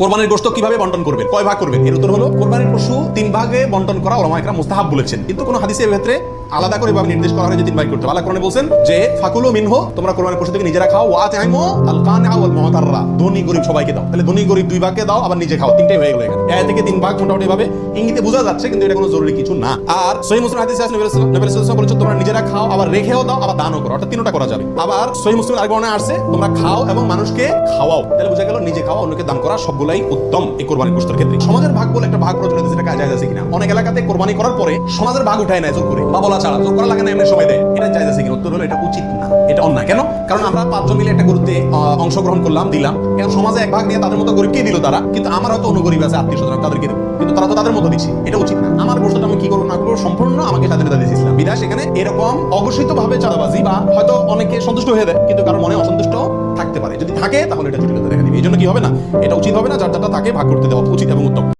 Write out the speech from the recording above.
কোরবানির গোস্ত কীভাবে বন্টন করবেন? কয় ভাগ করবেন? এর উত্তর হলো, কোরবানির পশু তিন ভাগে বন্টন করা ওলামা মুস্তাহাব বলেছেন। কিন্তু কোনো হাদিসের ক্ষেত্রে আলাদা করে নির্দেশ করা হয় যে তিন ভাগ করতে। আল্লাহ কোরআনে বলছেন যে, ফাকুলু মিনহু, তোমরা কোরবানির পশু থেকে নিজেরা খাও। ওয়া তাইমু আল কানিআ ওয়াল মুতাররা ধনী, গরিব সবাইকে দাও। তাহলে ধনী, গরিব দুই ভাগে দাও, আবার নিজে খাও। তিনটাই হয়ে গেল এখানে। এ থেকে তিন ভাগ মোটামুটি ভাবে ইঙ্গিতে বোঝা যাচ্ছে, কিন্তু এটা কোনো জরুরি কিছু না। আর সহিহ মুসলিম হাদিসে আছে, নবী রাসূলুল্লাহ নবী রাসূলুল্লাহ বলেছেন, তোমরা নিজেরা খাও, আবার রেখেও দাও, আবার দানও করো। অর্থাৎ তিনটা করা যাবে। আবার সহিহ মুসলিম আরেক বর্ণনায় আসছে, তোমরা খাও এবং মানুষকে খাওয়াও। তাহলে বোঝা গেল নিজে খাওয়া, অন্যকে দান করা সবগুলাই উত্তম এই কোরবানির গোশতের ক্ষেত্রে। সমাজের ভাগ বলে একটা ভাগ প্রচলিত যেটা কাজ আছে কিনা? অনেক এলাকাতে কোরবানি করার পরে সমাজের ভাগ উঠায় নেয় জোর করে। বা বলা ছাড়া। জোর করা লাগে না, এমনি সময় দেয় এটা উত্তর হলো, এটা উচিত না। এটা অন্যায়। কেন? কারণ আমরা পাঁচজন মিলে একটা অংশগ্রহণ করলাম, দিলাম। এখন সমাজে এক ভাগ নিয়ে তাদের মতো দিল তারা? কিন্তু আমার হয়তো আছে, আত্মীয় স্বজন, তাদেরকে দেবো। কিন্তু তারা তো তাদের মতো এটা উচিত না। আমার গোষ্ঠটা আমি কি করব, না করব, সম্পূর্ণ আমাকে স্বাধীনতা বিদায় সেখানে এরকম অঘোষিত ভাবে চাঁদাবাজি বা হয়তো অনেকে সন্তুষ্ট হয়ে দেয়, কিন্তু কারও মনে অসন্তুষ্ট থাকতে পারে। যদি থাকে, তাহলে এটা জটিলতা দেখা দিবে। এই জন্য কি হবে না? এটা উচিত হবে না, যার যারটা তাকে ভাগ করতে দেওয়া উচিত এবং উত্তম।